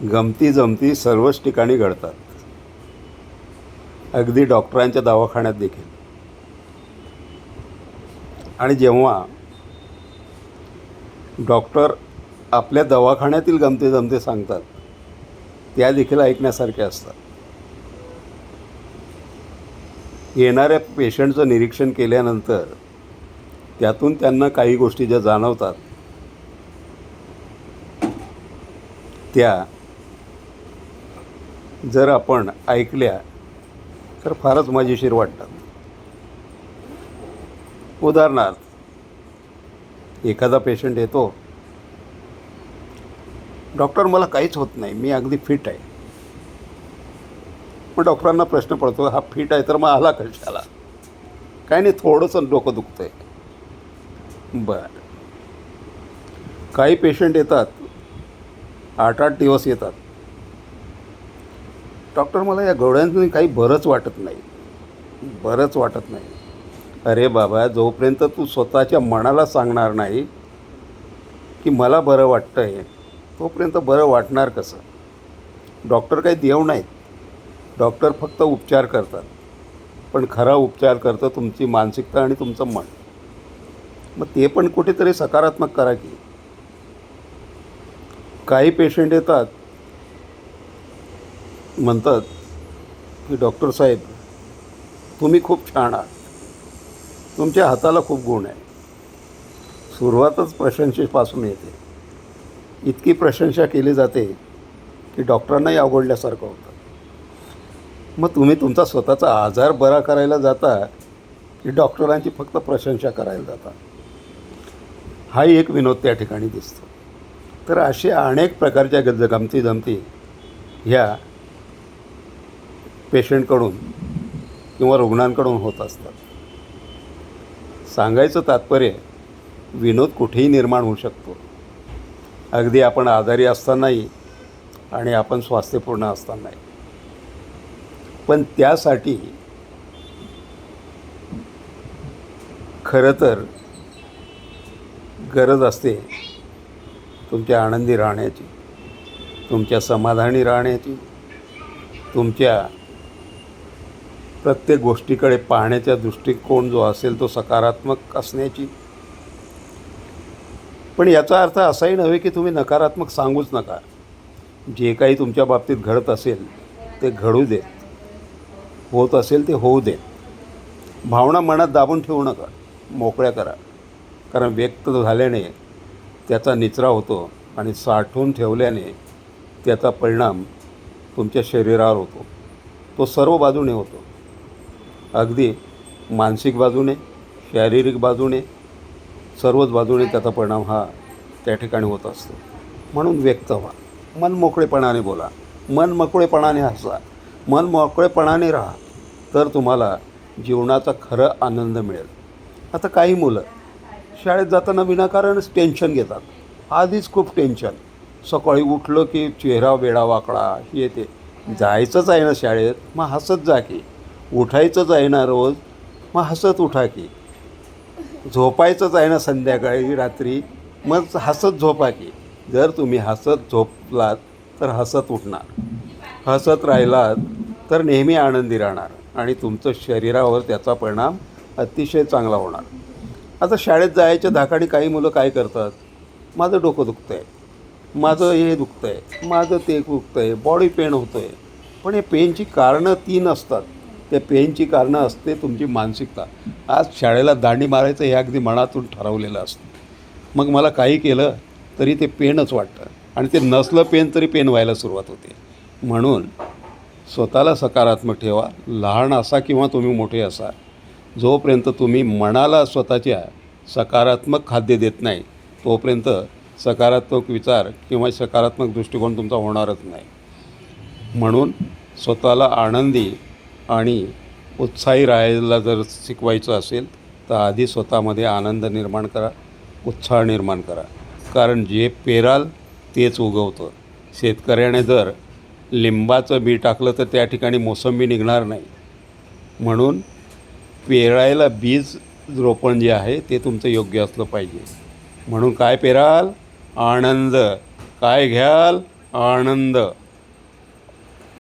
गमती जमती सर्वच ठिकाणी घडतात. अगदी डॉक्टरांच्या दवाखान्यात देखील. आणि जेव्हा डॉक्टर आपल्या दवाखान्यातील गमते जमते सांगतात त्या देखील ऐकण्यासारख्या असतात. येणाऱ्या पेशंटचं निरीक्षण केल्यानंतर त्यातून त्यांना काही गोष्टी ज्या जाणवतात त्या जर आपण ऐकल्या तर फारच मजेशीर वाटतात. उदाहरणार्थ एखादा पेशंट येतो डॉक्टर मला काहीच होत नाही मी अगदी फिट आहे. मग डॉक्टरांना प्रश्न पडतो हा फिट आहे तर मग आला कशाला? काय नाही थोडंसं डोकं दुखतं आहे बरं. काही पेशंट येतात आठ आठ दिवस येतात. डॉक्टर मला या गोळ्यांनी काही बरंच वाटत नाही. बरंच वाटत नाही. अरे बाबा जोपर्यंत तू स्वतःच्या मनाला सांगणार नाही की मला बरं वाटतं आहे तोपर्यंत बरं वाटणार कसं? डॉक्टर काही देव नाहीत. डॉक्टर फक्त उपचार करतात. पण खरा उपचार करतं तुमची मानसिकता आणि तुमचं मन. मग ते पण कुठेतरी सकारात्मक करा की. काही पेशंट येतात म्हणतात की डॉक्टर साहेब तुम्ही खूप छान आहात. तुमच्या हाताला खूप गुण आहे. सुरुवातच प्रशंसेपासून येते. इतकी प्रशंसा केली जाते की डॉक्टरांनाही आवडल्यासारखं होतं. मग तुम्ही तुमचा स्वतःचा आजार बरा करायला जाता की डॉक्टरांची फक्त प्रशंसा करायला जाता? हाही एक विनोद त्या ठिकाणी दिसतो. तर असे अनेक प्रकारच्या ग जमती ह्या पेशंटकडून किंवा रुग्णांकडून होत असतात. सांगायचं तात्पर्य विनोद कुठेही निर्माण होऊ शकतो. अगदी आपण आजारी असतानाही आणि आपण स्वास्थ्यपूर्ण असतानाही. पण त्यासाठी खरं तर गरज असते तुमच्या आनंदी राहण्याची तुमच्या समाधानी राहण्याची तुमच्या प्रत्येक गोष्टीकडे पाहण्याचा दृष्टिकोन जो असेल तो सकारात्मक असण्याची. पण याचा अर्थ असाही नव्हे की तुम्ही नकारात्मक सांगूच नका. जे काही तुमच्या बाबतीत घडत असेल ते घडू देत. होत असेल ते होऊ देत. भावना मनात दाबून ठेवू नका. मोकळ्या करा. कारण व्यक्त झाल्याने त्याचा निचरा होतो आणि साठवून ठेवल्याने त्याचा परिणाम तुमच्या शरीरावर होतो. तो सर्व बाजूने होतो. अगदी मानसिक बाजूने शारीरिक बाजूने सर्वच बाजूने त्याचा परिणाम हा त्या ठिकाणी होत असतो. म्हणून व्यक्त व्हा. मन मोकळेपणाने बोला. मन मोकळेपणाने हसा. मन मोकळेपणाने राहा. तर तुम्हाला जीवनाचा खरं आनंद मिळेल. आता काही मुलं शाळेत जाताना विनाकारणच टेन्शन घेतात. आधीच खूप टेन्शन सकाळी उठलं की चेहरा वेडा वाकडा हे ते. जायचंच आहे ना शाळेत. मग हसत जा की. उठायचंच आहे ना रोज मग हसत उठा की. झोपायचंच आहे ना संध्याकाळी रात्री मग हसत झोपा की. जर तुम्ही हसत झोपलात तर हसत उठणार. हसत राहिलात तर नेहमी आनंदी राहणार आणि तुमचं शरीरावर त्याचा परिणाम अतिशय चांगला होणार. आता शाळेत जायच्या धाकाडी काही मुलं काय करतात? माझं डोकं दुखतं आहे माझं हे दुखतं आहे माझं ते दुखतं आहे बॉडी पेन होतं आहे पण हे पेनची कारणं तीन असतात. त्या पेनची कारणं असते तुमची मानसिकता. आज शाळेला दांडी मारायचं हे अगदी मनातून ठरवलेलं असतं. मग मला काही केलं तरी ते पेनच वाटतं. आणि ते नसलं पेन तरी पेन व्हायला सुरुवात होते. म्हणून स्वतःला सकारात्मक ठेवा. लहान असा किंवा तुम्ही मोठे असा. जोपर्यंत तुम्ही मनाला स्वतःच्या सकारात्मक खाद्य देत नाही तोपर्यंत सकारात्मक विचार किंवा सकारात्मक दृष्टिकोन तुमचा होणारच नाही. म्हणून स्वतःला आनंदी आणि उत्साही राहायला जर शिकवायचं असेल तर आधी स्वतःमध्ये आनंद निर्माण करा उत्साह निर्माण करा. कारण जे पेराल तेच उगवतं. शेतकऱ्याने जर लिंबाचं बी टाकलं तर त्या ठिकाणी मोसंबी निघणार नाही. म्हणून पेरायला बीज रोपण जे आहे ते तुमचं योग्य असलं पाहिजे. म्हणून काय पेराल? आनंद. काय घ्याल? आनंद.